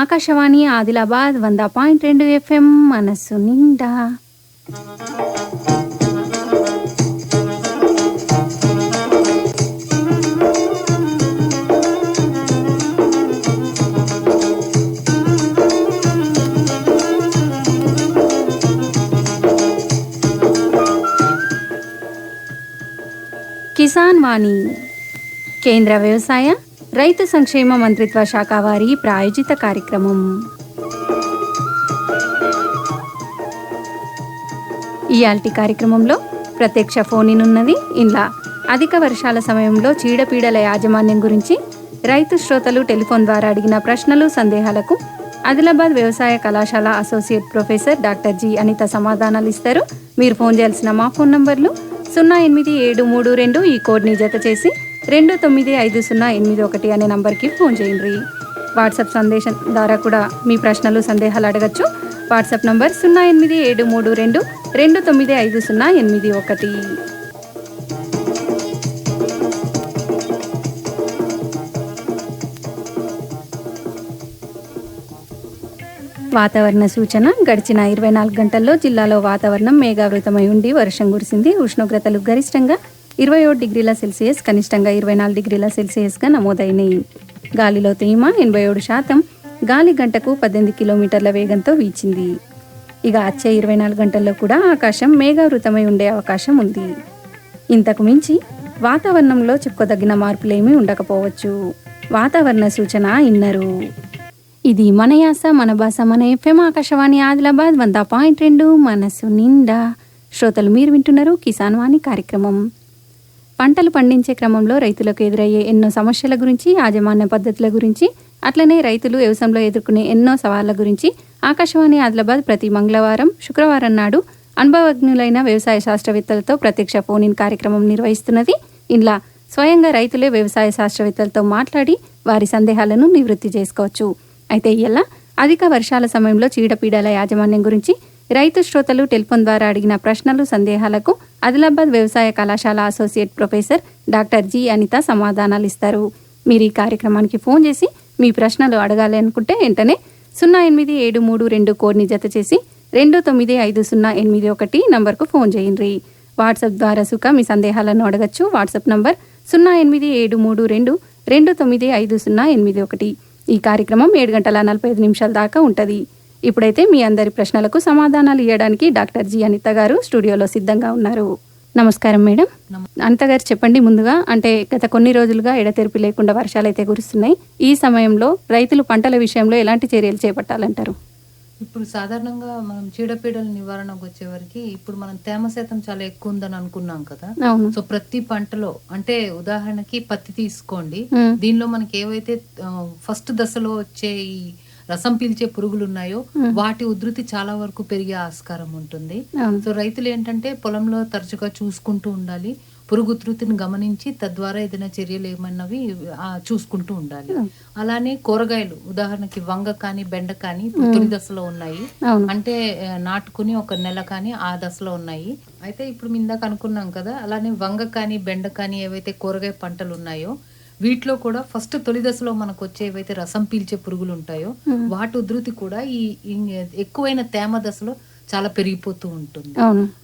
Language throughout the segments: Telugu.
ఆకాశవాణి ఆదిలాబాద్ వంద పాయింట్ రెండు ఎఫ్ఎం మనస్సు నిండా. కిసాన్ వాణి కేంద్ర వ్యవసాయ రైతు సంక్షేమ మంత్రిత్వ శాఖ వారి ప్రాయోజిత కార్యక్రమం. ఇయాల్టి కార్యక్రమంలో ప్రత్యక్ష ఫోన్ ఇన్ ఉన్నది ఇలా అధిక వర్షాల సమయంలో చీడపీడల యాజమాన్యం గురించి రైతు శ్రోతలు టెలిఫోన్ ద్వారా అడిగిన ప్రశ్నలు సందేహాలకు ఆదిలాబాద్ వ్యవసాయ కళాశాల associate professor doctor G Anitha సమాధానాలు ఇస్తారు. మీరు ఫోన్ చేయాల్సిన మా ఫోన్ నంబర్లు సున్నా ఎనిమిది ఏడు మూడు రెండు ఈ కోడ్ని జత చేసి రెండు తొమ్మిది ఐదు సున్నా ఎనిమిది ఒకటి అనే నంబర్కి ఫోన్ చేయండి. వాట్సాప్ సందేశం ద్వారా కూడా మీ ప్రశ్నలు సందేహాలు అడగచ్చు. వాట్సాప్ నంబర్ సున్నా ఎనిమిది ఏడు మూడు రెండు రెండు తొమ్మిది ఐదు సున్నా ఎనిమిది ఒకటి. వాతావరణ సూచన గడిచిన ఇరవై నాలుగు గంటల్లో జిల్లాలో వాతావరణం మేఘావృతమై ఉండి వర్షం కురిసింది ఉష్ణోగ్రతలు గరిష్టంగా ఇరవై ఒకటి డిగ్రీల సెల్సియస్ కనిష్టంగా ఇరవై నాలుగు డిగ్రీల సెల్సియస్గా నమోదైనాయి గాలిలో తేమ ఎనభై ఏడు శాతం గాలి గంటకు పద్దెనిమిది కిలోమీటర్ల వేగంతో వీచింది. ఇక వచ్చే ఇరవై నాలుగు గంటల్లో కూడా ఆకాశం మేఘావృతమై ఉండే అవకాశం ఉంది. ఇంతకు మించి వాతావరణంలో చెప్పుకోదగిన మార్పులేమీ ఉండకపోవచ్చు. వాతావరణ సూచన ఇన్నరు. ఇది మన యాస మన భాష మన ఎఫ్ఎం ఆకాశవాణి ఆదిలాబాద్ వంద పాయింట్ రెండు మనసు నిండా. శ్రోతలు మీరు వింటున్నారు కిసాన్ వాణి కార్యక్రమం. పంటలు పండించే క్రమంలో రైతులకు ఎదురయ్యే ఎన్నో సమస్యల గురించి యాజమాన్య పద్ధతుల గురించి అట్లనే రైతులు వ్యవసాయంలో ఎదుర్కొనే ఎన్నో సవాళ్ళ గురించి ఆకాశవాణి ఆదిలాబాద్ ప్రతి మంగళవారం శుక్రవారం నాడు అనుభవజ్ఞులైన వ్యవసాయ శాస్త్రవేత్తలతో ప్రత్యక్ష ఫోన్ ఇన్ కార్యక్రమం నిర్వహిస్తున్నది. ఇలా స్వయంగా రైతులే వ్యవసాయ శాస్త్రవేత్తలతో మాట్లాడి వారి సందేహాలను నివృత్తి చేసుకోవచ్చు. అయితే ఇలా అధిక వర్షాల సమయంలో చీడపీడల యాజమాన్యం గురించి రైతు శ్రోతలు టెలిఫోన్ ద్వారా అడిగిన ప్రశ్నలు సందేహాలకు ఆదిలాబాద్ వ్యవసాయ కళాశాల associate professor doctor G Anitha సమాధానాలు ఇస్తారు. మీరు ఈ కార్యక్రమానికి ఫోన్ చేసి మీ ప్రశ్నలు అడగాలి అనుకుంటే వెంటనే సున్నా ఎనిమిది ఏడు మూడు రెండు కోడ్ని జత చేసి రెండు తొమ్మిది ఐదు సున్నా ఎనిమిది ఒకటి నంబర్కు ఫోన్ చేయండి. వాట్సాప్ ద్వారా సుఖ మీ సందేహాలను అడగచ్చు. వాట్సాప్ నంబర్ సున్నా ఎనిమిది ఏడు మూడు రెండు రెండు తొమ్మిది ఐదు సున్నా ఎనిమిది ఒకటి. ఈ కార్యక్రమం ఏడు గంటల నలభై ఐదు నిమిషాల దాకా ఉంటుంది. ఇప్పుడైతే మీ అందరి ప్రశ్నలకు సమాధానాలు ఇవ్వడానికి డాక్టర్ జి అనిత గారు స్టూడియోలో సిద్ధంగా ఉన్నారు. నమస్కారం మేడం. అనిత గారు చెప్పండి ముందుగా అంటే గత కొన్ని రోజులుగా ఎడతెరిపి లేకుండా వర్షాలు అయితే కురుస్తున్నాయి. ఈ సమయంలో రైతులు పంటల విషయంలో ఎలాంటి చర్యలు చేపట్టాలంటారు? ఇప్పుడు సాధారణంగా మనం చీడపీడల నివారణకు వచ్చేవరకు ఇప్పుడు మనం తేమ శాతం చాలా ఎక్కువ ఉందని అనుకున్నాం కదా. సో ప్రతి పంటలో అంటే ఉదాహరణకి పత్తి తీసుకోండి. దీనిలో మనకి ఏవైతే ఫస్ట్ దశలో వచ్చే ఈ రసం పీల్చే పురుగులు ఉన్నాయో వాటి ఉధృతి చాలా వరకు పెరిగే ఆస్కారం ఉంటుంది. సో రైతులు ఏంటంటే పొలంలో తరచుగా చూసుకుంటూ ఉండాలి. పురుగు ఉధృతిని గమనించి తద్వారా ఏదైనా చర్యలు ఏమన్నవి ఆ, చూసుకుంటూ ఉండాలి. అలానే కూరగాయలు ఉదాహరణకి వంగ కానీ బెండ కానీ తొలి దశలో ఉన్నాయి. అంటే నాటుకుని ఒక నెల కానీ ఆ దశలో ఉన్నాయి. అయితే ఇప్పుడు ఇందాక అనుకున్నాం కదా అలానే వంగ కానీ బెండ కానీ ఏవైతే కూరగాయ పంటలు ఉన్నాయో వీటిలో కూడా ఫస్ట్ తొలి దశలో మనకు వచ్చే ఏవైతే రసం పీల్చే పురుగులు ఉంటాయో వాటి ఉధృతి కూడా ఈ ఎక్కువైన తేమ దశలో చాలా పెరిగిపోతూ ఉంటుంది.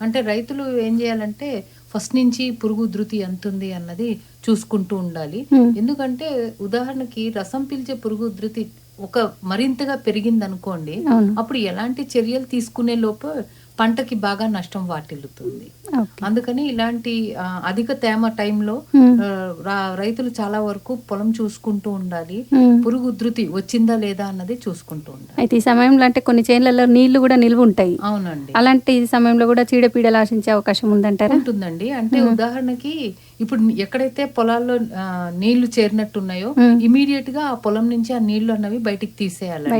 అంటే రైతులు ఏం చేయాలంటే ఫస్ట్ నుంచి పురుగు ఉధృతి ఎంత ఉంది అన్నది చూసుకుంటూ ఉండాలి. ఎందుకంటే ఉదాహరణకి రసం పీల్చే పురుగు ఉధృతి ఒక మరింతగా పెరిగింది అనుకోండి అప్పుడు ఎలాంటి చర్యలు తీసుకునే లోపు పంటకి బాగా నష్టం వాటిల్లుతుంది. అందుకని ఇలాంటి అధిక తేమ టైంలో రైతులు చాలా వరకు పొలం చూసుకుంటూ ఉండాలి. పురుగు ఉధృతి వచ్చిందా లేదా అన్నది చూసుకుంటూ ఉండాలి. అయితే ఈ సమయంలో అంటే కొన్ని చేన్లలో నీళ్ళు కూడా నిల్వ ఉంటాయి. అవునండి. అలాంటి సమయంలో కూడా చీడపీడలు ఆశించే అవకాశం ఉందంటారా? ఉంటుందండి. అంటే ఉదాహరణకి ఇప్పుడు ఎక్కడైతే పొలాల్లో నీళ్ళు చేరినట్టున్నాయో మ్మ్. ఇమీడియట్గా ఆ పొలం నుంచి ఆ నీళ్ళు అన్నవి బయటికి తీసేయాలండి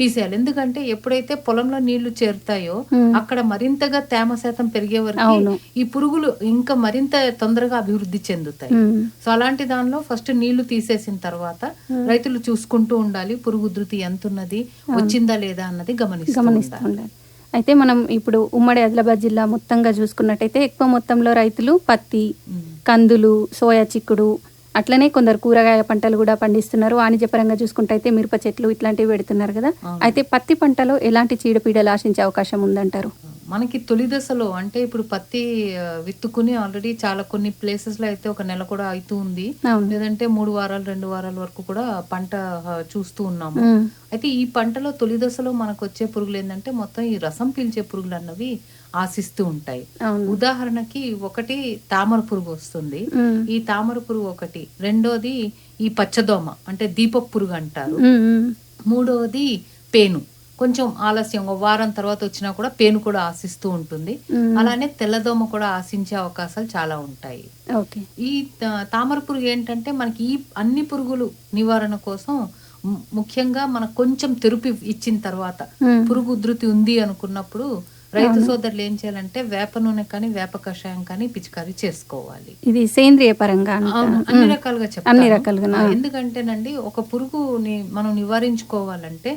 తీసేయాలి ఎందుకంటే ఎప్పుడైతే పొలంలో నీళ్ళు చేరుతాయో. అక్కడ మరింతగా తేమ శాతం పెరిగే వరకు. ఈ పురుగులు ఇంకా మరింత తొందరగా అభివృద్ధి చెందుతాయి. సో అలాంటి దానిలో ఫస్ట్ నీళ్ళు తీసేసిన తర్వాత రైతులు చూసుకుంటూ ఉండాలి పురుగు ఉధృతి ఎంత ఉన్నది వచ్చిందా లేదా అన్నది గమనిస్తూ గమనిస్తూ ఉండాలి. అయితే మనం ఇప్పుడు ఉమ్మడి ఆదిలాబాద్ జిల్లా మొత్తంగా చూసుకున్నట్టయితే ఎక్కువ మొత్తంలో రైతులు పత్తి. కందులు సోయా చిక్కుడు అట్లనే కొందరు కూరగాయ పంటలు కూడా పండిస్తున్నారు వాణిజ్యపరంగా చూసుకుంటే అయితే మిరప చెట్లు ఇట్లాంటివి పెడుతున్నారు కదా. అయితే పత్తి పంటలో ఎలాంటి చీడపీడలు ఆశించే అవకాశం ఉందంటారు మనకి తొలి దశలో అంటే ఇప్పుడు పత్తి విత్తుకుని ఆల్రెడీ చాలా కొన్ని ప్లేసెస్లో అయితే ఒక నెల కూడా అవుతూ ఉంది. లేదంటే మూడు వారాలు రెండు వారాల వరకు కూడా పంట చూస్తూ ఉన్నాము. అయితే ఈ పంటలో తొలి దశలో మనకు వచ్చే పురుగులు ఏంటంటే మొత్తం ఈ రసం పీల్చే పురుగులు అన్నవి ఆశిస్తూ ఉంటాయి. ఉదాహరణకి ఒకటి తామర పురుగు వస్తుంది. ఈ తామర పురుగు ఒకటి. రెండోది ఈ పచ్చదోమ అంటే దీపపు పురుగు అంటారు. మూడవది పేను. కొంచెం ఆలస్యం ఒక వారం తర్వాత వచ్చినా కూడా పేను కూడా ఆశిస్తూ ఉంటుంది. అలానే తెల్లదోమ కూడా ఆశించే అవకాశాలు చాలా ఉంటాయి. ఈ తామర పురుగు ఏంటంటే మనకి ఈ అన్ని పురుగులు నివారణ కోసం ముఖ్యంగా మనకు కొంచెం తెరుపు ఇచ్చిన తర్వాత పురుగు ఉధృతి ఉంది అనుకున్నప్పుడు రైతు సోదరులు ఏం చేయాలంటే వేప నూనె కానీ వేప కషాయం కానీ పిచికారీ చేసుకోవాలి. ఇది సేంద్రియ పరంగా అన్ని రకాలుగా చెప్తాను. అన్ని రకాలుగా, ఎందుకంటేనండి ఒక పురుగుని మనం నివారించుకోవాలంటే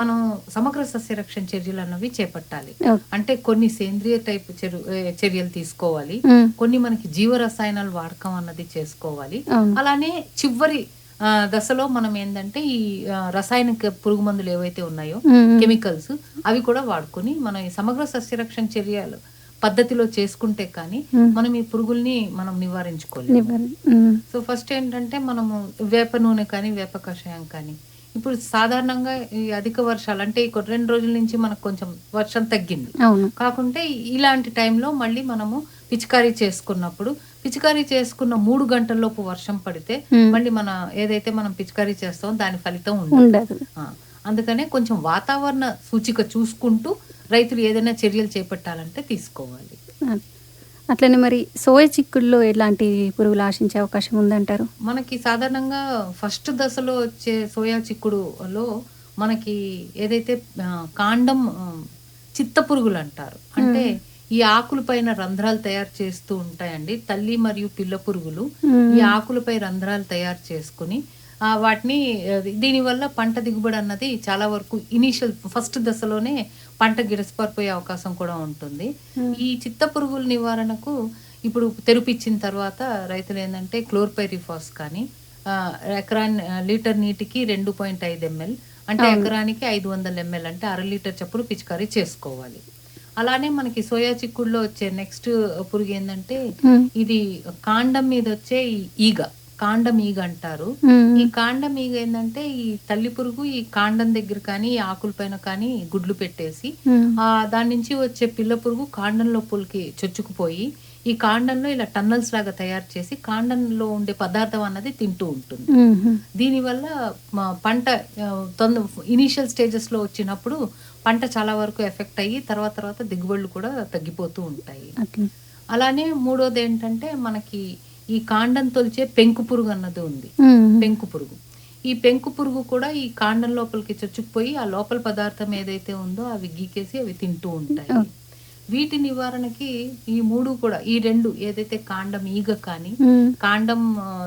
మనం సమగ్ర సస్యరక్షణ చర్యలు అన్నవి చేపట్టాలి. అంటే కొన్ని సేంద్రియ టైప్ చర్యలు తీసుకోవాలి. కొన్ని మనకి జీవ రసాయనాలు వాడకం అన్నది చేసుకోవాలి. అలానే చివరి దశలో మనం ఏంటంటే ఈ రసాయనిక పురుగు మందులు ఏవైతే ఉన్నాయో కెమికల్స్ అవి కూడా వాడుకొని మనం ఈ సమగ్ర సస్యరక్షణ చర్యలు పద్ధతిలో చేసుకుంటే కానీ మనం ఈ పురుగుల్ని మనం నివారించుకోలేము. సో ఫస్ట్ ఏంటంటే మనము వేప నూనె కానీ వేప కషాయం కానీ ఇప్పుడు సాధారణంగా ఈ అధిక వర్షాలు అంటే ఈ కొ- రెండు రోజుల నుంచి మనకు కొంచెం వర్షం తగ్గింది. కాకుంటే ఇలాంటి టైంలో మళ్ళీ మనము పిచికారీ చేసుకున్నప్పుడు పిచికారీ చేసుకున్న మూడు గంటల్లోపు వర్షం పడితే మళ్ళీ మన ఏదైతే మనం పిచికారీ చేస్తామో దాని ఫలితం ఉండదు. అందుకనే కొంచెం వాతావరణ సూచిక చూసుకుంటూ రైతులు ఏదైనా చర్యలు చేపట్టాలంటే తీసుకోవాలి. అట్లనే మరి సోయ చిక్కుల్లో ఎలాంటి పురుగులు ఆశించే అవకాశం ఉందంటారు? మనకి సాధారణంగా ఫస్ట్ దశలో వచ్చే సోయా చిక్కుడులో మనకి ఏదైతే కాండం చిత్త పురుగులు అంటారు. అంటే ఈ ఆకుల పైన రంధ్రాలు తయారు చేస్తూ ఉంటాయండి తల్లి మరియు పిల్ల పురుగులు. ఈ ఆకులపై రంధ్రాలు తయారు చేసుకుని వాటిని దీనివల్ల పంట దిగుబడి అన్నది చాలా వరకు ఇనీషియల్ ఫస్ట్ దశలోనే పంట గిరసపారిపోయే అవకాశం కూడా ఉంటుంది. ఉమ్, ఈ చిత్త పురుగుల నివారణకు ఇప్పుడు తెరుపిచ్చిన తర్వాత రైతులు ఏంటంటే క్లోర్పైరిఫాస్ కానీ ఎకరాన్ ఆ, లీటర్ నీటికి రెండు పాయింట్ ఐదు ఎంఎల్ అంటే అవును. ఎకరానికి ఐదు వందల ఎంఎల్ అంటే అర లీటర్ చప్పుడు పిచికారీ చేసుకోవాలి. అలానే మనకి సోయా చిక్కుడులో వచ్చే నెక్స్ట్ పురుగు ఏంటంటే ఉమ్, ఇది కాండం మీద వచ్చే ఈగ. కాండం ఈగ అంటారు ఈ కాండం ఈగ ఏంటంటే ఈ తల్లి పురుగు ఈ కాండం దగ్గర కానీ ఈ ఆకుల పైన కానీ గుడ్లు పెట్టేసి ఆ దాని నుంచి వచ్చే పిల్ల పురుగు కాండం లోపలికి చొచ్చుకుపోయి ఈ కాండంలో ఇలా టన్నల్స్ లాగా తయారు చేసి కాండంలో ఉండే పదార్థం అన్నది తింటూ ఉంటుంది. దీనివల్ల పంట ఆ, తొంద ఇనీషియల్ స్టేజెస్లో వచ్చినప్పుడు పంట చాలా వరకు ఎఫెక్ట్ అయ్యి తర్వాత తర్వాత దిగుబడులు కూడా తగ్గిపోతూ ఉంటాయి. అలానే మూడోది ఏంటంటే మనకి ఈ కాండం తొలిచే పెంకు పురుగు అన్నది ఉంది. పెంకు పురుగు. ఈ పెంకు పురుగు కూడా ఈ కాండం లోపలికి చొచ్చుకుపోయి ఆ లోపల పదార్థం ఏదైతే ఉందో అవి గీకేసి అవి తింటూ ఉంటాయి. వీటి నివారణకి ఈ మూడు కూడా ఈ రెండు ఏదైతే కాండం ఈగ కానీ కాండం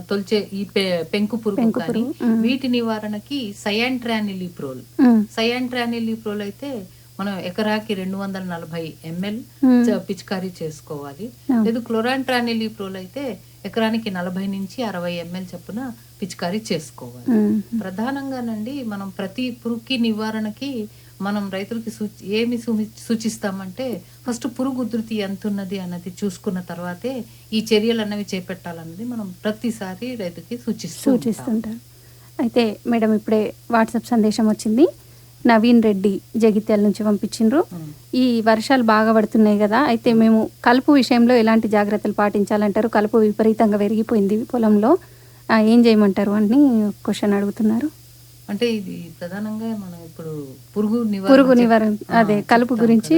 తొలిచే ఈ పె- పెంకు పురుగు కానీ. వీటి నివారణకి సయాంట్రానిలిప్రోల్. సయాంట్రానిలిప్రోల్ అయితే మనం ఎకరాకి రెండు వందల నలభై ఎంఎల్ పిచికారీ చేసుకోవాలి. లేదు క్లోరాంట్రానిలిప్రోల్ అయితే ఎకరానికి నలభై నుంచి అరవై ఎంఎల్ చొప్పున పిచికారీ చేసుకోవాలి. ప్రధానంగానండి మనం ప్రతి పురుగుకి నివారణకి మనం రైతులకి సూచి ఏమి సూచిస్తామంటే ఫస్ట్ పురుగు ఉధృతి ఎంత ఉన్నది అన్నది చూసుకున్న తర్వాతే ఈ చర్యలు అన్నవి చేపట్టాలన్నది మనం ప్రతిసారి రైతుకి సూచిస్తూ ఉంటాం. సూచిస్తుంటారు అయితే మేడం ఇప్పుడే వాట్సాప్ సందేశం వచ్చింది. నవీన్ రెడ్డి జగిత్యాల నుంచి పంపించిండ్రు. ఈ వర్షాలు బాగా పడుతున్నాయి కదా అయితే మేము కలుపు విషయంలో ఎలాంటి జాగ్రత్తలు పాటించాలంటారు? కలుపు విపరీతంగా పెరిగిపోయింది పొలంలో. ఏం చేయమంటారు అని క్వశ్చన్ అడుగుతున్నారు. అంటే ఇది ప్రధానంగా మనం ఇప్పుడు పురుగు నివారణ పురుగు నివారణ అదే కలుపు గురించి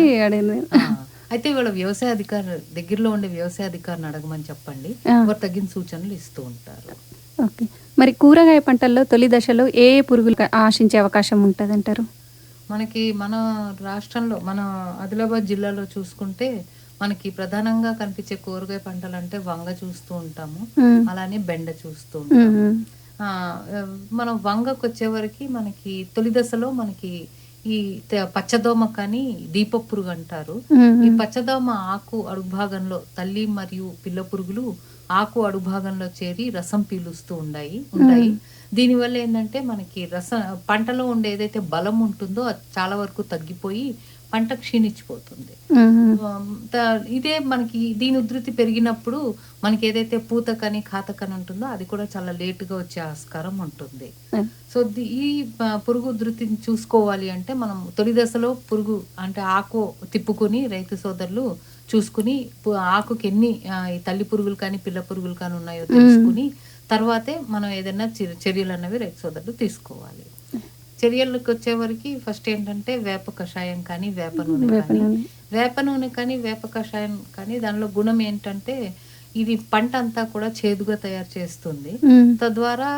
అయితే ఇవాళ వ్యవసాయ అధికారు దగ్గరలో ఉండే వ్యవసాయ అధికారిని అడగమని చెప్పండి. వారు తగిన సూచనలు ఇస్తూ ఉంటారు. ఓకే. మరి కూరగాయ పంటల్లో తొలి దశలో ఏ ఏ పురుగులు ఆశించే అవకాశం ఉంటుంది అంటారు మనకి మన రాష్ట్రంలో మన ఆదిలాబాద్ జిల్లాలో చూసుకుంటే మనకి ప్రధానంగా కనిపించే కూరగాయ పంటలు అంటే వంగ చూస్తూ ఉంటాము. అలానే బెండ చూస్తూ ఉంటాము. ఆ, మనం వంగకు వచ్చేవరకు మనకి తొలి దశలో మనకి ఈ పచ్చదోమ కానీ దీప పురుగు అంటారు ఈ పచ్చదోమ ఆకు అడుగు భాగంలో తల్లి మరియు పిల్ల పురుగులు ఆకు అడుభాగంలో చేరి రసం పీలుస్తూ ఉన్నాయి ఉంటాయి. దీనివల్ల ఏంటంటే మనకి రసం పంటలో ఉండే ఏదైతే బలం ఉంటుందో అది చాలా వరకు తగ్గిపోయి పంట క్షీణించిపోతుంది. ఇదే మనకి దీని ఉధృతి పెరిగినప్పుడు మనకి ఏదైతే పూతకని ఖాతకని ఉంటుందో అది కూడా చాలా లేటుగా వచ్చే ఆస్కారం ఉంటుంది. సో ఈ పురుగు ఉధృతిని చూసుకోవాలి అంటే మనం తొలి దశలో పురుగు అంటే ఆకు తిప్పుకుని రైతు సోదరులు చూసుకుని ఆకుకి ఎన్ని తల్లి పురుగులు కానీ పిల్ల పురుగులు కానీ ఉన్నాయో తెలుసుకుని తర్వాతే మనం ఏదైనా చర్య- చర్యలు అన్నవి రైతు సోదరులు తీసుకోవాలి చర్యలకు వచ్చేవరకు ఫస్ట్ ఏంటంటే వేప కషాయం కానీ వేప నూనె కానీ. వేప నూనె కానీ వేప కషాయం కానీ దానిలో గుణం ఏంటంటే ఇది పంట అంతా కూడా చేదుగా తయారు చేస్తుంది. తద్వారా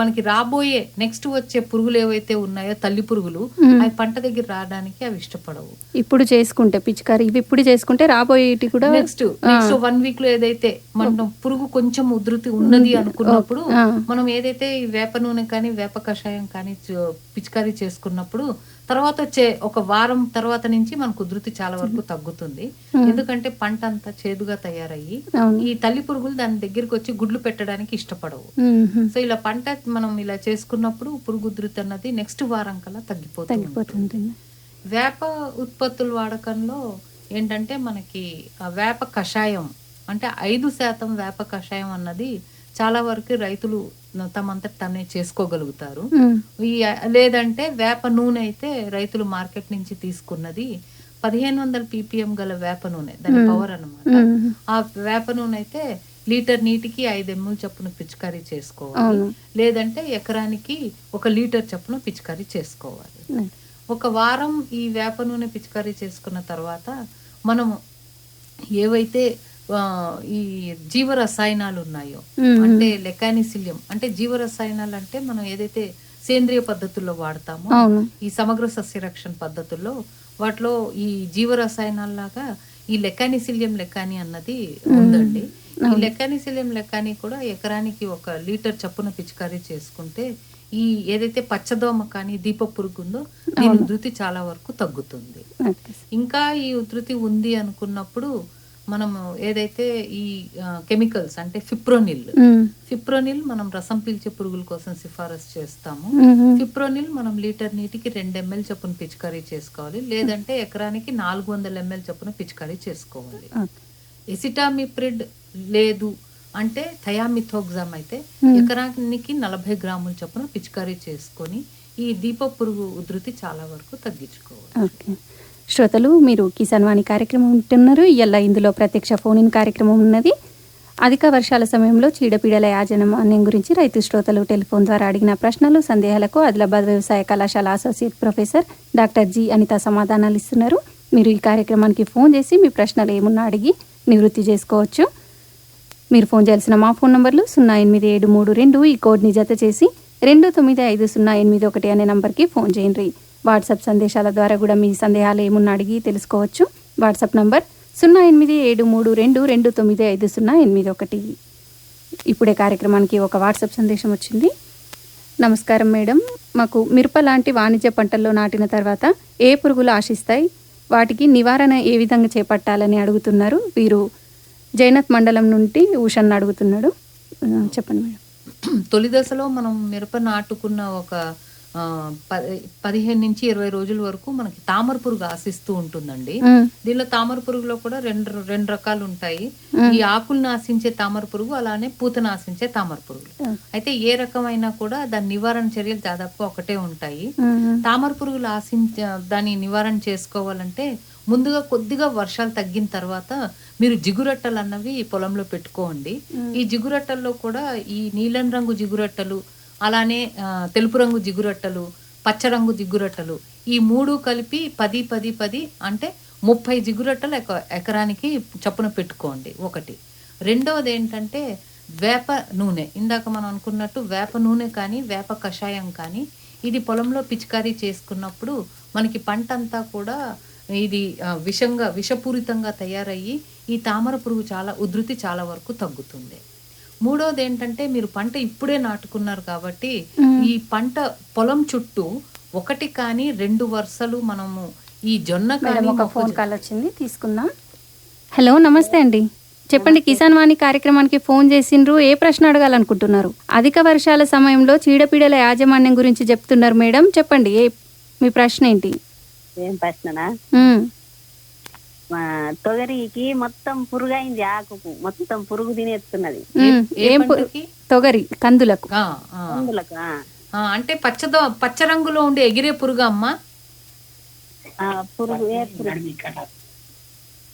మనకి రాబోయే నెక్స్ట్ వచ్చే పురుగులు ఏవైతే ఉన్నాయో తల్లి పురుగులు. అవి పంట దగ్గర రావడానికి అవి ఇష్టపడవు ఇప్పుడు చేసుకుంటే పిచికారి ఇవి ఇప్పుడు చేసుకుంటే రాబోయేటి కూడా నెక్స్ట్ నెక్స్ట్ వన్ వీక్లో ఏదైతే మనం పురుగు కొంచెం ఉధృతి ఉన్నది అనుకున్నప్పుడు. మనం ఏదైతే ఈ వేప నూనె కానీ వేప కషాయం కానీ పిచికారీ చేసుకున్నప్పుడు తర్వాత వచ్చే ఒక వారం తర్వాత నుంచి మనకు ఉధృతి చాలా వరకు తగ్గుతుంది. ఎందుకంటే పంట అంతా చేదుగా తయారయ్యి ఈ తల్లి పురుగులు దాని దగ్గరికి వచ్చి గుడ్లు పెట్టడానికి ఇష్టపడవు. సో ఇలా పంట మనం ఇలా చేసుకున్నప్పుడు పురుగు ఉధృతి అన్నది నెక్స్ట్ వారం కల్లా తగ్గిపోతుంది వేప ఉత్పత్తుల వాడకంలో ఏంటంటే మనకి వేప కషాయం అంటే ఐదు శాతం వేప కషాయం అన్నది చాలా వరకు రైతులు తమంతట తనే చేసుకోగలుగుతారు. ఈ లేదంటే వేప నూనె అయితే రైతులు మార్కెట్ నుంచి తీసుకున్నది పదిహేను వందల పీపీఎం గల వేప నూనె దాని పవర్ అన్నమాట మ్మ్. ఆ వేప నూనె అయితే లీటర్ నీటికి ఐదు ఎంఎల్ చొప్పున పిచికారీ చేసుకోవాలి. లేదంటే ఎకరానికి ఒక లీటర్ చొప్పున పిచికారీ చేసుకోవాలి. ఒక వారం ఈ వేప నూనె పిచికారీ చేసుకున్న తర్వాత మనము ఏవైతే ఈ జీవ రసాయనాలు ఉన్నాయో. అంటే లెకానిసిలియం. అంటే జీవ రసాయనాలు అంటే మనం ఏదైతే సేంద్రియ పద్ధతుల్లో వాడతామో ఈ సమగ్ర సస్యరక్షణ పద్ధతుల్లో వాటిలో ఈ జీవ రసాయనాల్లాగా ఈ లెకానిసిలియం లెకాని అన్నది ఉందండి. ఈ లెకానిసిలియం లెకాని కూడా ఎకరానికి ఒక లీటర్ చప్పున పిచికారీ చేసుకుంటే ఈ ఏదైతే పచ్చదోమ కానీ దీప పురుగు ఉందో దీని ఉధృతి చాలా వరకు తగ్గుతుంది. ఇంకా ఈ ఉధృతి ఉంది అనుకున్నప్పుడు మనము ఏదైతే ఈ కెమికల్స్ అంటే ఫిప్రోనిల్. ఫిప్రోనిల్ మనం రసం పీల్చే పురుగుల కోసం సిఫారసు చేస్తాము. ఫిప్రోనిల్ మనం లీటర్ నీటికి రెండు ఎంఎల్ చొప్పున పిచికారీ చేసుకోవాలి. లేదంటే ఎకరానికి నాలుగు వందల ఎంఎల్ చొప్పున పిచికారీ చేసుకోవాలి. ఎసిటామిప్రిడ్ లేదు అంటే థయామిథోగ్జామ్ అయితే ఎకరానికి నలభై గ్రాముల చొప్పున పిచికారీ చేసుకొని ఈ దీప పురుగు ఉధృతి చాలా వరకు తగ్గించుకోవాలి. శ్రోతలు మీరు కిసాన్ వాణి కార్యక్రమం ఉంటున్నారు ఇలా ఇందులో ప్రత్యక్ష ఫోన్ ఇన్ కార్యక్రమం ఉన్నది. అధిక వర్షాల సమయంలో చీడపీడల యాజమాన్యం గురించి రైతు శ్రోతలు టెలిఫోన్ ద్వారా అడిగిన ప్రశ్నలు సందేహాలకు ఆదిలాబాద్ వ్యవసాయ కళాశాల associate professor doctor G Anitha సమాధానాలు ఇస్తున్నారు. మీరు ఈ కార్యక్రమానికి ఫోన్ చేసి మీ ప్రశ్నలు ఏమున్నా అడిగి నివృత్తి చేసుకోవచ్చు. మీరు ఫోన్ చేయాల్సిన మా ఫోన్ నంబర్లు సున్నా ఎనిమిది ఏడు మూడు రెండు ఈ కోడ్ని జత చేసి రెండు తొమ్మిది ఐదు సున్నా ఎనిమిది ఒకటి అనే నంబర్కి ఫోన్ చేయండి. వాట్సాప్ సందేశాల ద్వారా కూడా మీ సందేహాలు ఏమున్నా అడిగి తెలుసుకోవచ్చు. వాట్సాప్ నంబర్ సున్నా ఎనిమిది ఏడు మూడు రెండు రెండు తొమ్మిది ఐదు సున్నా ఎనిమిది ఒకటి. ఇప్పుడే కార్యక్రమానికి ఒక వాట్సాప్ సందేశం వచ్చింది. నమస్కారం మేడం. మాకు మిరప లాంటి వాణిజ్య పంటల్లో నాటిన తర్వాత ఏ పురుగులు ఆశిస్తాయి? వాటికి నివారణ ఏ విధంగా చేపట్టాలని అడుగుతున్నారు? వీరు జైనత్ మండలం నుండి ఉషన్ను అడుగుతున్నాడు. చెప్పండి మేడం. తొలి దశలో మనం మిరప నాటుకున్న ఒక పదిహేను నుంచి ఇరవై రోజుల వరకు మనకి తామర పురుగు ఆశిస్తూ ఉంటుందండి. దీనిలో తామర పురుగులో కూడా రెండు రెండు రకాలు ఉంటాయి. ఈ ఆకులను ఆశించే తామర పురుగు అలానే పూతను ఆశించే తామర పురుగులు. అయితే ఏ రకమైనా కూడా దాని నివారణ చర్యలు దాదాపు ఒకటే ఉంటాయి. తామర పురుగులు ఆశించ దాని నివారణ చేసుకోవాలంటే ముందుగా కొద్దిగా వర్షాలు తగ్గిన తర్వాత మీరు జిగురట్టలు అన్నవి పొలంలో పెట్టుకోండి. ఈ జిగురట్టల్లో కూడా ఈ నీలం రంగు జిగురట్టలు అలానే తెలుపు రంగు జిగురట్టలు పచ్చ రంగు జిగురట్టలు ఈ మూడు కలిపి పది పది పది అంటే ముప్పై జిగురట్టలు ఎక ఎకరానికి చప్పున పెట్టుకోండి. ఒకటి. రెండవది ఏంటంటే వేప నూనె. ఇందాక మనం అనుకున్నట్టు వేప నూనె కానీ వేప కషాయం కానీ ఇది పొలంలో పిచికారీ చేసుకున్నప్పుడు మనకి పంట అంతా కూడా ఇది విషంగా విషపూరితంగా తయారయ్యి ఈ తామర పురుగు చాలా ఉధృతి చాలా వరకు తగ్గుతుంది. మూడోది ఏంటంటే మీరు పంట ఇప్పుడే నాటుకున్నారు కాబట్టి ఈ పంట పొలం చుట్టూ ఒకటి కానీ రెండు వరుసలు మనము ఈ జొన్న ఒక ఫోన్ కాల్ వచ్చింది తీసుకుందాం. హలో నమస్తే అండి. చెప్పండి కిసాన్ వాణి కార్యక్రమానికి ఫోన్ చేసిండ్రు ఏ ప్రశ్న అడగాలనుకుంటున్నారు? అధిక వర్షాల సమయంలో చీడపీడల యాజమాన్యం గురించి చెప్తున్నారు మేడం. చెప్పండి ఏ మీ ప్రశ్న ఏంటి? ఏం ప్రశ్ననా? తొగరికి మొత్తం పురుగైంది ఆకుకు. మొత్తం పురుగు తినేస్తున్నది. ఏ? తొగరి కందులకు. ఆ, ఆ. అందులకు ఆ. ఆ, అంటే పచ్చదో పచ్చ రంగులో ఉండే ఎగిరే పురుగు అమ్మా? ఆ, పురుగు ఏ పురుగు?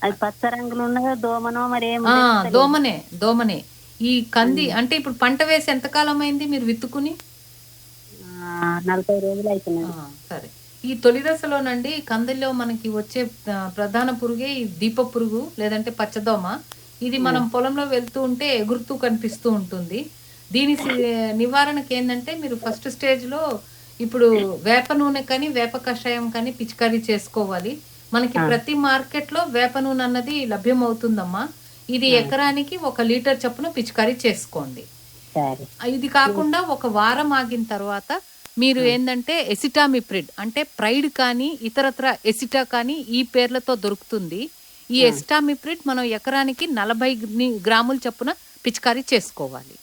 అది పచ్చ రంగులు ఉన్నదో దోమనో మరి దోమనే దోమనే. ఈ కంది అంటే ఇప్పుడు పంట వేసి ఎంతకాలం అయింది మీరు విత్తుకుని? ఆ, నలభై రోజులు ఆ, సరే. ఈ తొలి దశలోనండి కందుల్లో మనకి వచ్చే ప్రధాన పురుగే ఈ దీప పురుగు లేదంటే పచ్చదోమ. ఇది మనం పొలంలో వెళ్తూ ఉంటే ఎగురుతూ కనిపిస్తూ ఉంటుంది. దీని నివారణకి ఏంటంటే మీరు ఫస్ట్ స్టేజ్లో ఇప్పుడు వేప నూనె కానీ వేప కషాయం కానీ పిచికారీ చేసుకోవాలి. మనకి ప్రతి మార్కెట్లో వేప నూనె అన్నది లభ్యమవుతుందమ్మా. ఇది ఎకరానికి ఒక లీటర్ చొప్పున పిచికారీ చేసుకోండి. ఇది కాకుండా ఒక వారం ఆగిన తర్వాత మీరు ఏంటంటే ఎసిటామిప్రిడ్ అంటే ప్రైడ్ కానీ ఇతరత్ర ఎసిటా కానీ ఈ పేర్లతో దొరుకుతుంది. ఈ ఎసిటామిప్రిడ్ మనం ఎకరానికి నలభై గ్రాముల చొప్పున పిచికారీ చేసుకోవాలి.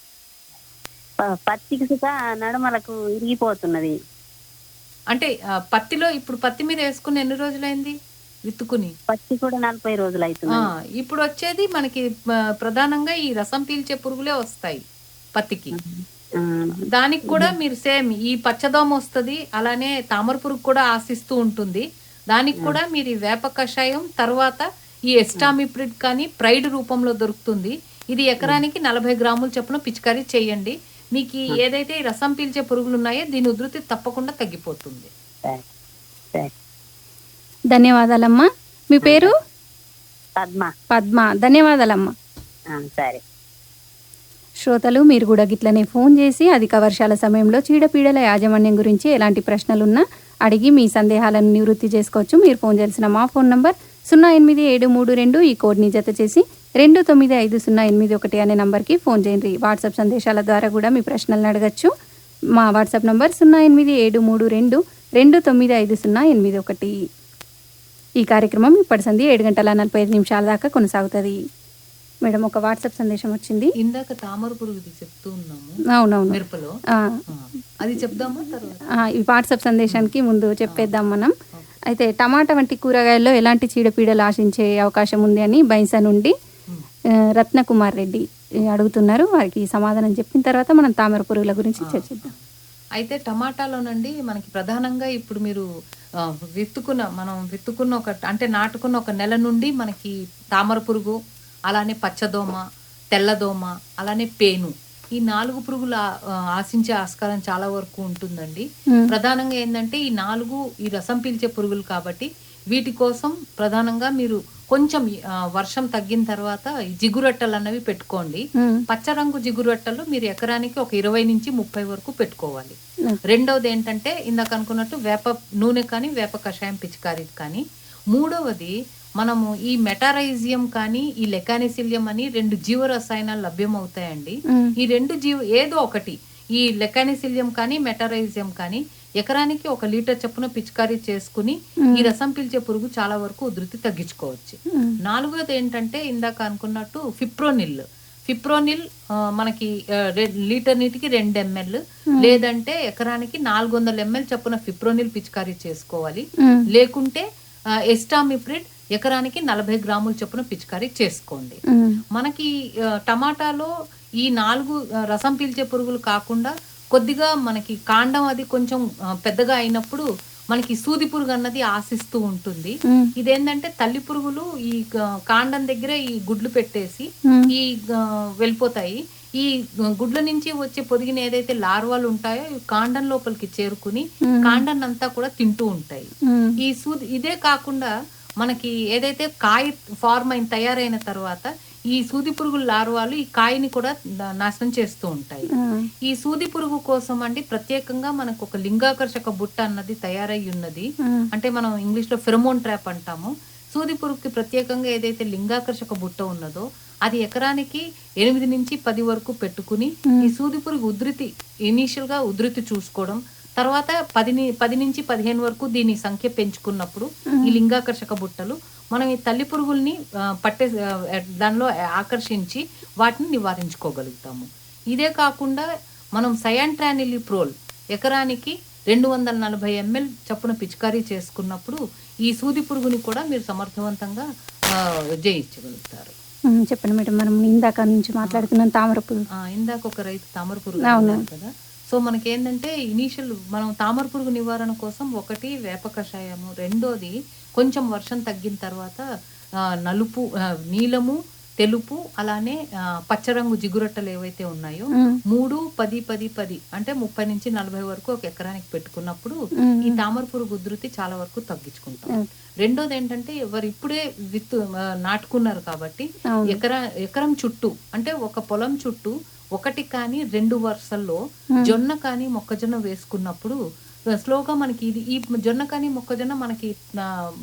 ప- పత్తికి సుత నడుమలకు ఇరిగిపోతున్నది. అంటే పత్తిలో ఇప్పుడు పత్తి మీరు వేసుకుని ఎన్ని రోజులైంది? విత్తుకుని? పత్తి కూడా నలభై రోజులు ఆ, అవుతున్నది ఇప్పుడు వచ్చేది మనకి ప్రధానంగా ఈ రసం పీల్చే పురుగులే వస్తాయి పత్తికి. ఆ, దానికి కూడా మీరు సేమ్ ఈ పచ్చదోమ వస్తుంది అలానే తామర పురుగు కూడా ఆశిస్తూ ఉంటుంది. దానికి కూడా మీరు ఈ వేప కషాయం తర్వాత ఈ ఎస్టామిప్రిడ్ కానీ ప్రైడ్ రూపంలో దొరుకుతుంది. ఇది ఎకరానికి నలభై గ్రాముల చొప్పున పిచికారీ చేయండి. మీకు ఏదైతే ఈ రసం పీల్చే పురుగులు ఉన్నాయో దీని ఉధృతి తప్పకుండా తగ్గిపోతుంది. ధన్యవాదాలమ్మా. మీ పేరు? పద్మ. పద్మ. ధన్యవాదాలమ్మా. ఆ, సరే. శ్రోతలు మీరు కూడా గిట్లనే ఫోన్ చేసి అధిక వర్షాల సమయంలో చీడపీడల యాజమాన్యం గురించి ఎలాంటి ప్రశ్నలున్నా అడిగి మీ సందేహాలను నివృత్తి చేసుకోవచ్చు. మీరు ఫోన్ చేసిన మా ఫోన్ నంబర్ సున్నా ఎనిమిది ఏడు మూడు రెండు ఈ కోడ్ని జత చేసి రెండు తొమ్మిది ఐదు సున్నా ఎనిమిది ఒకటి అనే నంబర్కి ఫోన్ చేయండి. వాట్సాప్ సందేశాల ద్వారా కూడా మీ ప్రశ్నలను అడగచ్చు. మా వాట్సాప్ నంబర్ సున్నా ఎనిమిది ఏడు మూడు రెండు రెండు తొమ్మిది ఐదు సున్నా ఎనిమిది ఒకటి. ఈ కార్యక్రమం ఇప్పటి సంధి ఏడు గంటల నలభై ఐదు నిమిషాల దాకా కొనసాగుతుంది. మేడం ఒక వాట్సాప్ సందేశం వచ్చింది. ఇందాక తామర పురుగుది చెప్తూ ఉన్నాము. అవునవును. మిరపలో. అది చెప్దామా ఈ వాట్సాప్ సందేశానికి ముందు చెప్పేద్దాం మనం. అయితే టమాటా వంటి కూరగాయల్లో ఎలాంటి చీడపీడలు ఆశించే అవకాశం ఉంది అని బైంసా నుండి రత్నకుమార్ రెడ్డి అడుగుతున్నారు. వారికి సమాధానం చెప్పిన తర్వాత మనం తామర పురుగుల గురించి చర్చిద్దాం. అయితే టమాటాలోనండి మనకి ప్రధానంగా ఇప్పుడు మీరు విత్తుకున్న మనం విత్తుకున్న ఒక అంటే నాటుకున్న ఒక నెల నుండి మనకి తామర పురుగు అలానే పచ్చదోమ తెల్లదోమ అలానే పేను ఈ నాలుగు పురుగులు ఆశించే ఆస్కారం చాలా వరకు ఉంటుందండి. ప్రధానంగా ఏంటంటే ఈ నాలుగు ఈ రసం పీల్చే పురుగులు కాబట్టి వీటి కోసం ప్రధానంగా మీరు కొంచెం వర్షం తగ్గిన తర్వాత ఈ జిగురట్టలు అన్నవి పెట్టుకోండి. పచ్చ రంగు జిగురట్టలు మీరు ఎకరానికి ఒక ఇరవై నుంచి ముప్పై వరకు పెట్టుకోవాలి. రెండవది ఏంటంటే ఇందాక అనుకున్నట్టు వేప నూనె కానీ వేప కషాయం పిచికారీ కానీ మూడవది మనము ఈ మెటారైజియం కానీ ఈ లెకానిసిలియం అని రెండు జీవ రసాయనాలు లభ్యమవుతాయండి. ఈ రెండు జీవ ఏదో ఒకటి ఈ లెకానిసిలియం కానీ మెటారైజియం కానీ ఎకరానికి ఒక లీటర్ చొప్పున పిచికారీ చేసుకుని ఈ రసం పీల్చే పురుగు చాలా వరకు ఉధృతి తగ్గించుకోవచ్చు. నాలుగోది ఏంటంటే ఇందాక అనుకున్నట్టు ఫిప్రోనిల్. ఫిప్రోనిల్ మనకి లీటర్ నీటికి రెండు ఎంఎల్. లేదంటే ఎకరానికి నాలుగు వందల ఎంఎల్ చొప్పున ఫిప్రోనిల్ పిచికారీ చేసుకోవాలి. లేకుంటే ఎస్టామిప్రిడ్ ఎకరానికి నలభై గ్రాముల చొప్పున పిచికారీ చేసుకోండి. మనకి టమాటాలో ఈ నాలుగు రసం పీల్చే పురుగులు కాకుండా కొద్దిగా మనకి కాండం అది కొంచెం పెద్దగా అయినప్పుడు మనకి సూది పురుగు అన్నది ఆశిస్తూ ఉంటుంది. ఇదేంటంటే తల్లి పురుగులు ఈ కాండం దగ్గర ఈ గుడ్లు పెట్టేసి. ఈ వెళ్ళిపోతాయి ఈ గుడ్ల నుంచి వచ్చే పొదిగిన ఏదైతే లార్వాలు ఉంటాయో కాండం లోపలికి చేరుకుని కాండాన్ని అంతా కూడా తింటూ ఉంటాయి. ఈ సూది ఇదే కాకుండా మనకి ఏదైతే కాయ ఫార్మ్ అయిన తయారైన తర్వాత ఈ సూది పురుగుల లార్వాలు ఈ కాయని కూడా నాశనం చేస్తూ ఉంటాయి. ఈ సూది పురుగు కోసం అండి ప్రత్యేకంగా మనకు ఒక లింగాకర్షక బుట్ట అన్నది తయారై ఉన్నది. అంటే మనం ఇంగ్లీష్లో ఫెరమోన్ ట్రాప్ అంటాము సూది పురుగుకి ప్రత్యేకంగా ఏదైతే లింగాకర్షక బుట్ట ఉన్నదో అది ఎకరానికి ఎనిమిది నుంచి పది వరకు పెట్టుకుని ఈ సూది పురుగు ఉధృతి ఇనీషియల్గా ఉధృతి చూసుకోవడం తర్వాత పది పది నుంచి పదిహేను వరకు దీని సంఖ్య పెంచుకున్నప్పుడు ఈ లింగాకర్షక బుట్టలు మనం ఈ తల్లి పురుగుల్ని పట్టే దానిలో ఆకర్షించి వాటిని నివారించుకోగలుగుతాము. ఇదే కాకుండా మనం సయాంట్రానిలిప్రోల్ ఎకరానికి రెండు వందల నలభై ఎంఎల్ చప్పున పిచికారీ చేసుకున్నప్పుడు ఈ సూది పురుగుని కూడా మీరు సమర్థవంతంగా జయించగలుగుతారు. చెప్పండి మేడం. మనం ఇందాక నుంచి మాట్లాడుతున్నాం తామర పురుగు. ఇందాక ఒక రైతు తామర పురుగు కదా. సో మనకి ఏంటంటే ఇనీషియల్ మనం తామర పురుగు నివారణ కోసం ఒకటి వేప కషాయము. రెండోది కొంచెం వర్షం తగ్గిన తర్వాత నలుపు నీలము తెలుపు అలానే పచ్చరంగు జిగురట్టలు ఏవైతే ఉన్నాయో మూడు పది పది పది అంటే ముప్పై నుంచి నలభై వరకు ఒక ఎకరానికి పెట్టుకున్నప్పుడు ఈ తామర పురుగు ఉధృతి చాలా వరకు తగ్గించుకుంటాం. రెండోది ఏంటంటే ఎవరు ఇప్పుడే విత్తు నాటుకున్నారు కాబట్టి ఎకరా ఎకరం చుట్టూ అంటే ఒక పొలం చుట్టూ ఒకటి కానీ రెండు వరుసల్లో. జొన్న కానీ మొక్కజొన్న వేసుకున్నప్పుడు స్లోగా మనకి ఇది ఈ జొన్న కానీ మొక్కజొన్న మనకి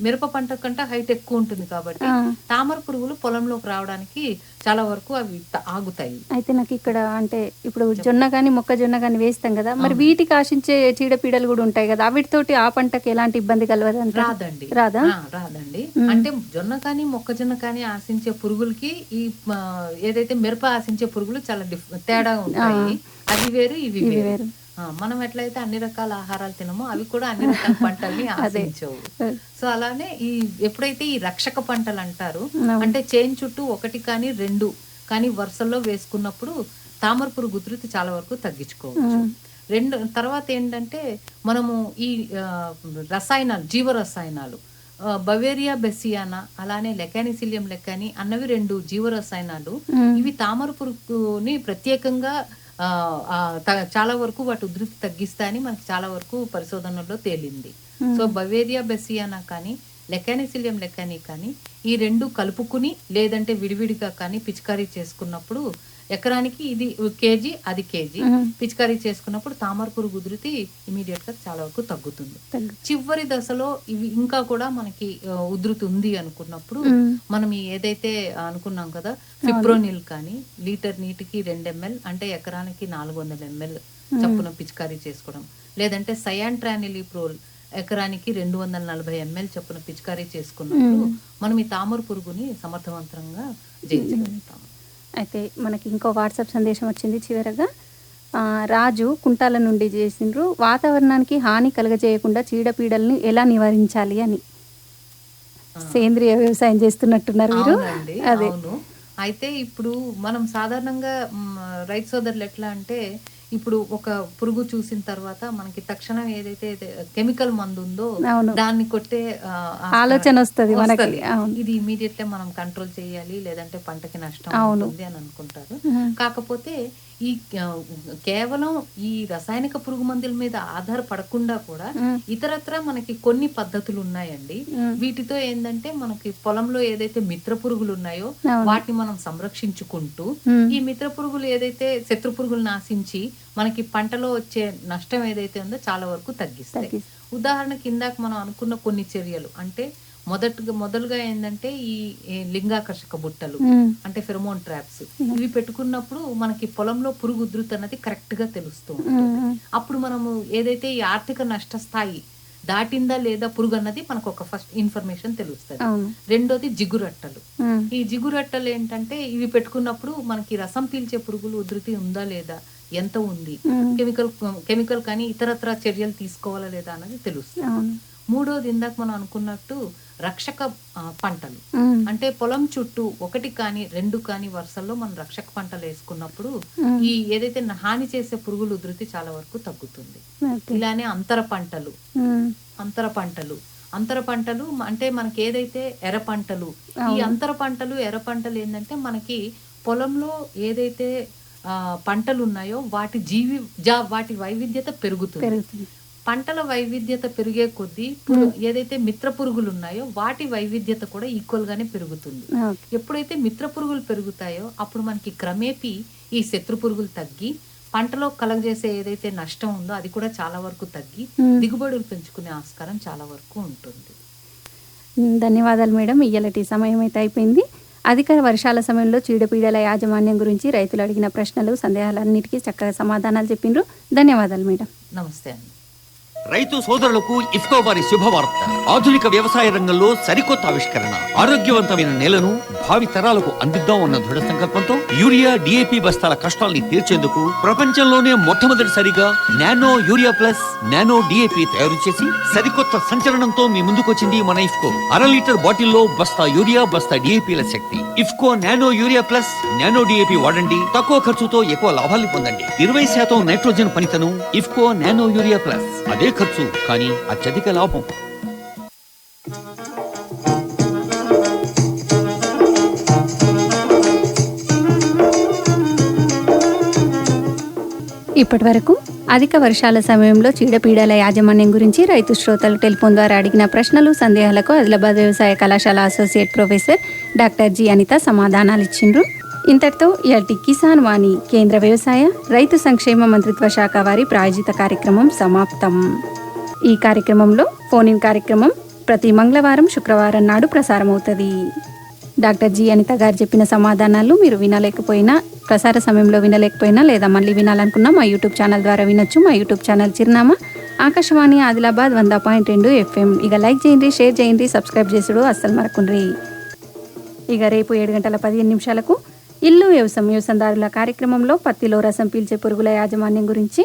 మిరప పంట కంటే హైట్ ఎక్కువ ఉంటుంది కాబట్టి తామర పురుగులు పొలంలోకి రావడానికి చాలా వరకు అవి ఆగుతాయి. అయితే నాకు ఇక్కడ అంటే ఇప్పుడు జొన్న కానీ మొక్కజొన్న కానీ వేస్తాం కదా మరి వీటికి ఆశించే చీడపీడలు కూడా ఉంటాయి కదా వీటితోటి ఆ పంటకి ఎలాంటి ఇబ్బంది కలవదు రాదండి. రాదా? రాదండి. అంటే జొన్న కానీ మొక్కజొన్న కానీ ఆశించే పురుగులకి ఈ ఏదైతే మిరప ఆశించే పురుగులు చాలా తేడా ఉంటాయి అవి వేరు ఇవి వేరు. మనం ఎట్లయితే అన్ని రకాల ఆహారాలు తినమో అవి కూడా అన్ని రకాల పంటల్ని ఆశించవు. సో అలానే ఈ ఎప్పుడైతే ఈ రక్షక పంటలు అంటారు. అంటే చేన్ చుట్టూ ఒకటి కానీ రెండు కానీ వరుసల్లో వేసుకున్నప్పుడు తామర పురుగు ఉధృతి చాలా వరకు తగ్గించుకోవచ్చు. రెండు తర్వాత ఏంటంటే మనము ఈ రసాయనాలు జీవ రసాయనాలు బవేరియా బెసియానా అలానే లెకానిసిలియం లెకాని అన్నవి రెండు జీవ రసాయనాలు ఇవి తామర పురుగుని ప్రత్యేకంగా చాలా వరకు వాటి ఉధృతి తగ్గిస్తాయని మనకి చాలా వరకు పరిశోధనల్లో తేలింది. సో బవేరియా బెసియానా కానీ లెకానిసిలియం లెకాని కానీ ఈ రెండు కలుపుకుని లేదంటే విడివిడిగా కానీ పిచికారీ చేసుకున్నప్పుడు ఎకరానికి ఇది కేజీ అది కేజీ. పిచికారీ చేసుకున్నప్పుడు తామర పురుగు ఉధృతి ఇమీడియట్గా చాలా వరకు తగ్గుతుంది. తగ్గు. చివరి దశలో ఇవి ఇంకా కూడా మనకి ఉధృతి ఉంది అనుకున్నప్పుడు మనం ఏదైతే అనుకున్నాం కదా ఫిప్రోనిల్ కానీ లీటర్ నీటికి రెండు ఎంఎల్ అంటే ఎకరానికి నాలుగు వందల ఎంఎల్ చప్పున పిచికారీ చేసుకోవడం. లేదంటే సయాంట్రానిలిప్రోల్ ఎకరానికి రెండు వందల నలభై ఎంఎల్ చొప్పున పిచికారీ చేసుకున్నప్పుడు మనం ఈ తామర పురుగుని సమర్థవంతంగా జయించగలుగుతాం అయితే మనకి ఇంకో వాట్సాప్ సందేశం వచ్చింది చివరగా రాజు కుంటాల నుండి చేసిండ్రు వాతావరణానికి హాని కలగజేయకుండా చీడపీడల్ని ఎలా నివారించాలి అని. సేంద్రియ వ్యవసాయం చేస్తున్నట్టున్నారు మీరు అదే. అయితే ఇప్పుడు మనం సాధారణంగా రైతు సోదరులు ఎట్లా అంటే ఇప్పుడు ఒక పురుగు చూసిన తర్వాత మనకి తక్షణం ఏదైతే కెమికల్ మందు ఉందో దాన్ని కొట్టే ఆలోచన వస్తుంది మనకి. ఇది ఇమీడియట్ మనం కంట్రోల్ చేయాలి లేదంటే పంటకి నష్టం అవును. ఉంటుంది అని అనుకుంటారు. కాకపోతే ఈ కేవలం ఈ రసాయనిక పురుగు మందుల మీద ఆధారపడకుండా కూడా ఇతరత్ర మనకి కొన్ని పద్ధతులు ఉన్నాయండి వీటితో ఏంటంటే మనకి పొలంలో ఏదైతే మిత్ర పురుగులు ఉన్నాయో. వాటిని మనం సంరక్షించుకుంటూ ఈ మిత్ర పురుగులు ఏదైతే శత్రు పురుగులు నాశించి మనకి పంటలో వచ్చే నష్టం ఏదైతే ఉందో చాలా వరకు తగ్గిస్తాయి. తగ్గిస్- ఉదాహరణకి ఇందాక మనం అనుకున్న కొన్ని చర్యలు అంటే మొదటగా మొదలుగా ఏంటంటే ఈ లింగాకర్షక బుట్టలు అంటే ఫెరమోన్ ట్రాప్స్. ఇవి పెట్టుకున్నప్పుడు మనకి పొలంలో పురుగు ఉధృతి అన్నది కరెక్ట్గా తెలుస్తూ అప్పుడు మనము ఏదైతే ఈ ఆర్థిక నష్ట స్థాయి దాటిందా లేదా పురుగు అన్నది మనకు ఒక ఫస్ట్ ఇన్ఫర్మేషన్ తెలుస్తుంది. రెండోది జిగురట్టలు ఈ జిగురట్టలు ఏంటంటే ఇవి పెట్టుకున్నప్పుడు మనకి రసం పీల్చే పురుగులు ఉధృతి ఉందా లేదా ఎంత ఉంది కెమికల్ కెమికల్ కానీ ఇతరత్ర చర్యలు తీసుకోవాలా లేదా అన్నది తెలుస్తుంది. మూడోది ఇందాక మనం అనుకున్నట్టు రక్షక పంటలు. అంటే పొలం చుట్టూ ఒకటి కానీ రెండు కానీ వరుసల్లో మనం రక్షక పంటలు వేసుకున్నప్పుడు ఈ ఏదైతే హాని చేసే పురుగుల ఉధృతి చాలా వరకు తగ్గుతుంది. ఇలానే అంతర పంటలు. అంతర పంటలు. అంతర పంటలు అంటే మనకి ఏదైతే ఎర్ర పంటలు ఈ అంతర పంటలు ఎర్ర పంటలు ఏంటంటే మనకి పొలంలో ఏదైతే పంటలు ఉన్నాయో వాటి జీవి వాటి వైవిధ్యత పెరుగుతుంది. పంటల వైవిధ్యత పెరిగే కొద్దీ ఏదైతే మిత్ర పురుగులు ఉన్నాయో వాటి వైవిధ్యత కూడా ఈక్వల్ గానే పెరుగుతుంది. ఎప్పుడైతే మిత్ర పురుగులు పెరుగుతాయో అప్పుడు మనకి క్రమేపీ ఈ శత్రు పురుగులు తగ్గి పంటలో కలగజేసే ఏదైతే నష్టం ఉందో అది కూడా చాలా వరకు తగ్గి. దిగుబడులు పెంచుకునే ఆస్కారం చాలా వరకు ఉంటుంది. ధన్యవాదాలు మేడం. ఇయ్యలటి సమయం అయితే అయిపోయింది. అధిక వర్షాల సమయంలో చీడపీడల యాజమాన్యం గురించి రైతులు అడిగిన ప్రశ్నలు సందేహాలన్నిటికీ చక్కగా సమాధానాలు చెప్పిండ్రు. ధన్యవాదాలు మేడం. నమస్తే అండి. రైతు సోదరులకు ఇఫ్కో వారి శుభవార్త. ఆధునిక వ్యవసాయ రంగంలో సరికొత్త ఆవిష్కరణ. ఆరోగ్యవంతమైన నేలను భావి తరాలకు అందిద్దాం అన్న దృఢ సంకల్పంతో యూరియా డిఏపి బస్తాల కష్టాల్ని తీర్చేందుకు ప్రపంచంలోనే మొట్టమొదటిసారిగా nano urea plus nano DAP తయారు చేసి సరికొత్త సంచలనంతో మీ ముందుకొచ్చింది మన ఇఫ్కో. అర లీటర్ బాటిల్లో బస్తా యూరియా బస్తా డిఏపిల శక్తి. IFFCO nano urea plus nano DAP వాడండి. తక్కువ ఖర్చుతో ఎక్కువ లాభాలు పొందండి. ఇరవై శాతం నైట్రోజన్ పనితను ఇఫ్కో నానో యూరియా ప్లస్. అదే ఖర్చు కానీ అత్యధిక లాభం. ఇప్పటి వరకు అధిక వర్షాల సమయంలో చీడపీడల యాజమాన్యం గురించి రైతు శ్రోతలు టెలిఫోన్ ద్వారా అడిగిన ప్రశ్నలు సందేహాలకు ఆదిలాబాద్ వ్యవసాయ కళాశాల associate professor doctor G Anitha సమాధానాలు ఇచ్చిండ్రు. ఇంతటితో ఇయాటి కిసాన్ వాణి కేంద్ర వ్యవసాయ రైతు సంక్షేమ మంత్రిత్వ శాఖ వారి ప్రాయోజిత కార్యక్రమం సమాప్తం. ఈ కార్యక్రమంలో ఫోన్ ఇన్ కార్యక్రమం ప్రతి మంగళవారం శుక్రవారం నాడు ప్రసారమవుతుంది. డాక్టర్ జి అనిత గారు చెప్పిన సమాధానాలు మీరు వినలేకపోయినా ప్రసార సమయంలో వినలేకపోయినా లేదా మళ్ళీ వినాలనుకున్నా మా యూట్యూబ్ ఛానల్ ద్వారా వినొచ్చు. మా యూట్యూబ్ ఛానల్ చిరునామా ఆకాశవాణి ఆదిలాబాద్ వంద పాయింట్ రెండు ఎఫ్ఎం. ఇక లైక్ చేయండి షేర్ చేయండి సబ్స్క్రైబ్ చేసుడు అస్సలు మరకుండ్రి ఇక రేపు ఏడు గంటల పదిహేను నిమిషాలకు ఇల్లు వ్యవసాయం వ్యవసాయదారుల కార్యక్రమంలో పత్తిలో రసం పీల్చే పురుగుల యాజమాన్యం గురించి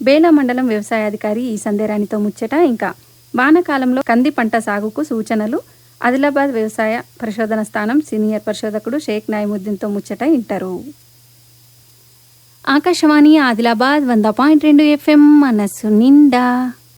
బేలా మండలం వ్యవసాయాధికారి ఈ సందేరానితో ముచ్చట. ఇంకా వానకాలంలో కంది పంట సాగుకు సూచనలు ఆదిలాబాద్ వ్యవసాయ పరిశోధన స్థానం సీనియర్ పరిశోధకుడు షేక్ నాయముద్దీన్తో ముచ్చట ఇంటారు ఆకాశవాణి ఆదిలాబాద్ వంద పాయింట్ రెండు ఎఫ్ఎం మనసు నిండా.